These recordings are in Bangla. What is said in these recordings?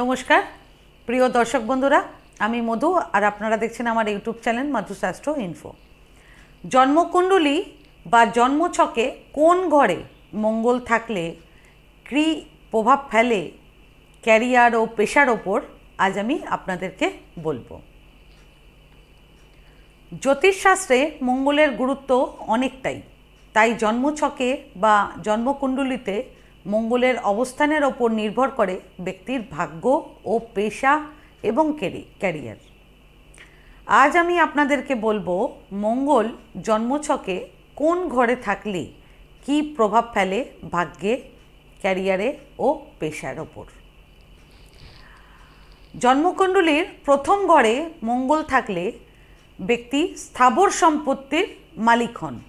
নমস্কার। প্রিয় দর্শক বন্ধুরা, আমি মধু আর আপনারা দেখছেন আমার ইউটিউব চ্যানেল মধুশাস্ত্র ইনফো। জন্মকুণ্ডলী বা জন্মছকে কোন ঘরে মঙ্গল থাকলে, কী প্রভাব ফেলে, ক্যারিয়ার ও পেশার ওপর আজ আমি আপনাদেরকে বলব। জ্যোতিষশাস্ত্রে মঙ্গলের গুরুত্ব অনেকটাই, তাই জন্মছকে বা জন্মকুণ্ডলিতে মঙ্গলের অবস্থানের ওপর নির্ভর করে ব্যক্তির ভাগ্য ও পেশা এবং ক্যারি- ক্যারিয়ার। আজ আমি আপনাদেরকে বলব, মঙ্গল জন্মছকে কোন ঘরে থাকলে কী প্রভাব ফেলে ভাগ্যে, ক্যারিয়ারে ও পেশার ওপর? জন্মকুণ্ডলীর প্রথম ঘরে মঙ্গল থাকলে ব্যক্তি স্থাবর সম্পত্তির মালিক হন।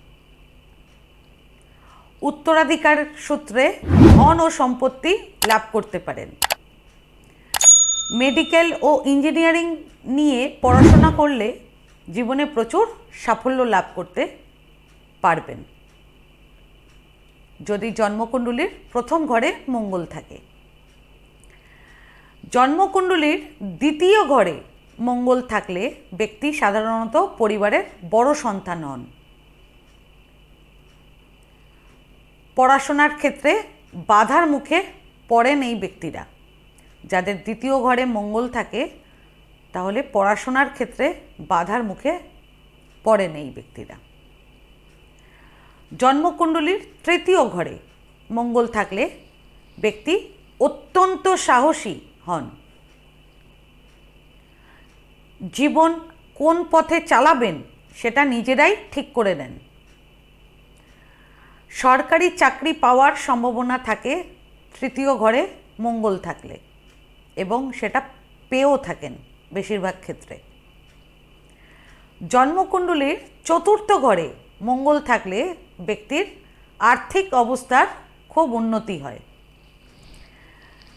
উত্তরাধিকার সূত্রে ধন ও সম্পত্তি লাভ করতে পারেন। মেডিকেল ও ইঞ্জিনিয়ারিং নিয়ে পড়াশোনা করলে জীবনে প্রচুর সাফল্য লাভ করতে পারবেন। যদি জন্মকুণ্ডলীর প্রথম ঘরে মঙ্গল থাকে। জন্মকুণ্ডলীর দ্বিতীয় ঘরে মঙ্গল থাকলে ব্যক্তি সাধারণত পরিবারের বড় সন্তান হন। পড়াশোনার ক্ষেত্রে বাধার মুখে পড়েন এই ব্যক্তিরা। যাদের দ্বিতীয় ঘরে মঙ্গল থাকে, তাহলে পড়াশোনার ক্ষেত্রে বাধার মুখে পড়েন এই ব্যক্তিরা। জন্মকুণ্ডলীর তৃতীয় ঘরে মঙ্গল থাকলে ব্যক্তি অত্যন্ত সাহসী হন। জীবন কোন পথে চালাবেন, সেটা নিজেরাই ঠিক করে নেন। সরকারি চাকরি পাওয়ার সম্ভাবনা থাকে, তৃতীয় ঘরে মঙ্গল থাকলে এবং সেটা পেয়েও থাকেন বেশিরভাগ ক্ষেত্রে। জন্মকুণ্ডলীর চতুর্থ ঘরে মঙ্গল থাকলে ব্যক্তির আর্থিক অবস্থার খুব উন্নতি হয়।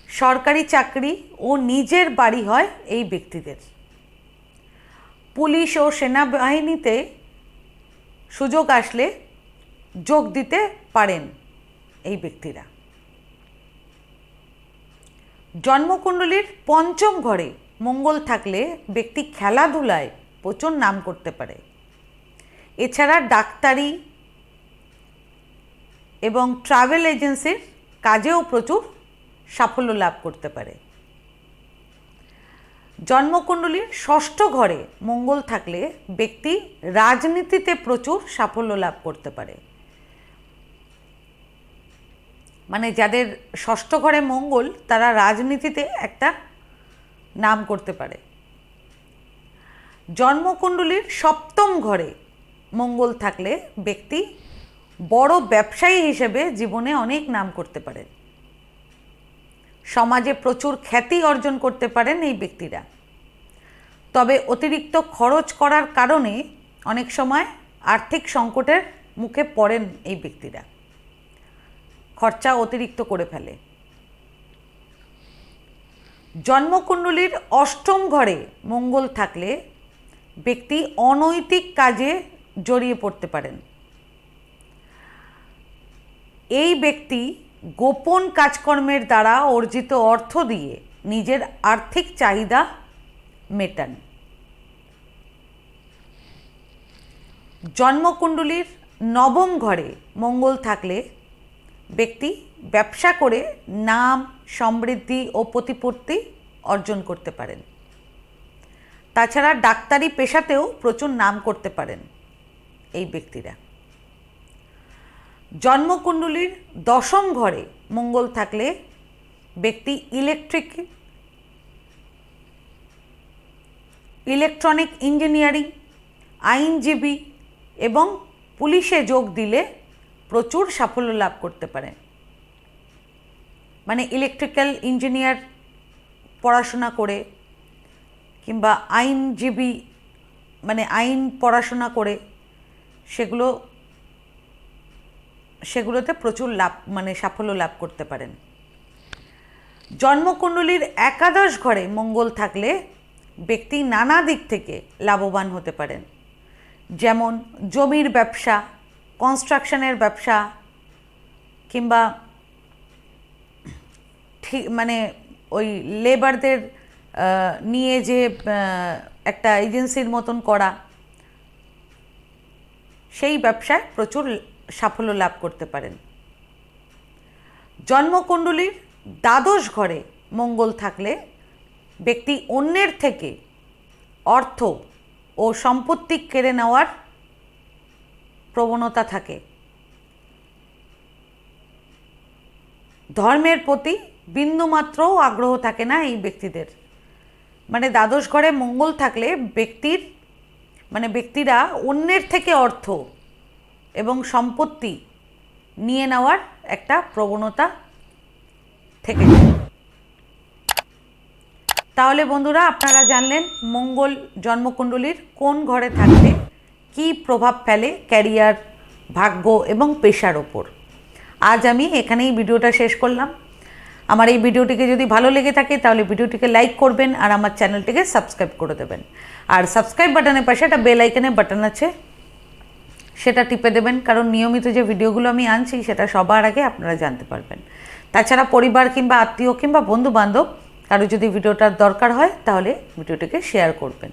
সরকারি চাকরি ও নিজের বাড়ি হয় এই ব্যক্তিদের। পুলিশ ও সেনাবাহিনীতে সুযোগ আসলে যোগ দিতে পারেন এই ব্যক্তিরা। জন্মকুণ্ডলীর পঞ্চম ঘরে মঙ্গল থাকলে ব্যক্তি খেলাধুলায় প্রচুর নাম করতে পারে। এছাড়া ডাক্তারি এবং ট্রাভেল এজেন্সির কাজেও প্রচুর সাফল্য লাভ করতে পারে। জন্মকুণ্ডলীর ষষ্ঠ ঘরে মঙ্গল থাকলে ব্যক্তি রাজনীতিতে প্রচুর সাফল্য লাভ করতে পারে। মানে যাদের ষষ্ঠ ঘরে মঙ্গল, তারা রাজনীতিতে একটা নাম করতে পারে। জন্মকুণ্ডলীর সপ্তম ঘরে মঙ্গল থাকলে ব্যক্তি বড় ব্যবসায়ী হিসেবে জীবনে অনেক নাম করতে পারে সমাজে প্রচুর খ্যাতি অর্জন করতে পারেন এই ব্যক্তিরা। তবে অতিরিক্ত খরচ করার কারণে অনেক সময় আর্থিক সংকটের মুখে পড়েন এই ব্যক্তিরা। খরচা অতিরিক্ত করে ফেলে। জন্মকুণ্ডলীর অষ্টম ঘরে মঙ্গল থাকলে ব্যক্তি অনৈতিক কাজে জড়িয়ে পড়তে পারেন। এই ব্যক্তি গোপন কাজকর্মের দ্বারা অর্জিত অর্থ দিয়ে নিজের আর্থিক চাহিদা মেটান। জন্মকুণ্ডলীর নবম ঘরে মঙ্গল থাকলে ব্যক্তি ব্যবসা করে নাম, সমৃদ্ধি ও প্রতিপত্তি অর্জন করতে পারেন। তাছাড়া ডাক্তারি পেশাতেও প্রচুর নাম করতে পারেন এই ব্যক্তিরা। জন্মকুণ্ডলীর দশম ঘরে মঙ্গল থাকলে ব্যক্তি ইলেকট্রিক, ইলেকট্রনিক ইঞ্জিনিয়ারিং, আইনজীবী এবং পুলিশে যোগ দিলে প্রচুর সাফল্য লাভ করতে পারেন মানে ইলেকট্রিক্যাল ইঞ্জিনিয়ার পড়াশোনা করে কিংবা আইনজীবী মানে আইন পড়াশোনা করে, সেগুলো, সেগুলোতে প্রচুর লাভ মানে সাফল্য লাভ করতে পারেন। জন্মকুণ্ডলীর একাদশ ঘরে মঙ্গল থাকলে ব্যক্তি নানা দিক থেকে লাভবান হতে পারেন। যেমন জমির ব্যবসা কনস্ট্রাকশনের ব্যবসা কিংবা ঠিক মানে ওই লেবারদের নিয়ে যে একটা এজেন্সির মতন করা, সেই ব্যবসায় প্রচুর সাফল্য লাভ করতে পারেন। জন্মকুণ্ডলীর দ্বাদশ ঘরে মঙ্গল থাকলে ব্যক্তি অন্যের থেকে অর্থ ও সম্পত্তি কেড়ে নেওয়ার প্রবণতা থাকে ধর্মের প্রতি বিন্দুমাত্র আগ্রহ থাকে না এই ব্যক্তিদের মানে দ্বাদশ ঘরে মঙ্গল থাকলে ব্যক্তির মানে ব্যক্তিরা অন্যের থেকে অর্থ এবং সম্পত্তি নিয়ে নেওয়ার একটা প্রবণতা থেকে। তাহলে বন্ধুরা, আপনারা জানলেন মঙ্গল জন্মকুণ্ডলীর কোন ঘরে থাকলে কি প্রভাব ফেলে ক্যারিয়ার, ভাগ্য এবং পেশার ওপর? আজ আমি এখানেই ভিডিওটা শেষ করলাম। আমার এই ভিডিওটিকে যদি ভালো লেগে থাকে, তাহলে ভিডিওটিকে লাইক করবেন আর আমার চ্যানেলটিকে সাবস্ক্রাইব করে দেবেন। আর সাবস্ক্রাইব বাটনের পাশে একটা বেল আইকনের বাটন আছে, সেটা টিপে দেবেন, কারণ নিয়মিত যে ভিডিওগুলো আমি আনছি, সেটা সবার আগে আপনারা জানতে পারবেন। তাছাড়া পরিবার কিংবা আত্মীয় কিংবা বন্ধু বান্ধব কারও যদি ভিডিওটার দরকার হয়, তাহলে ভিডিওটিকে শেয়ার করবেন।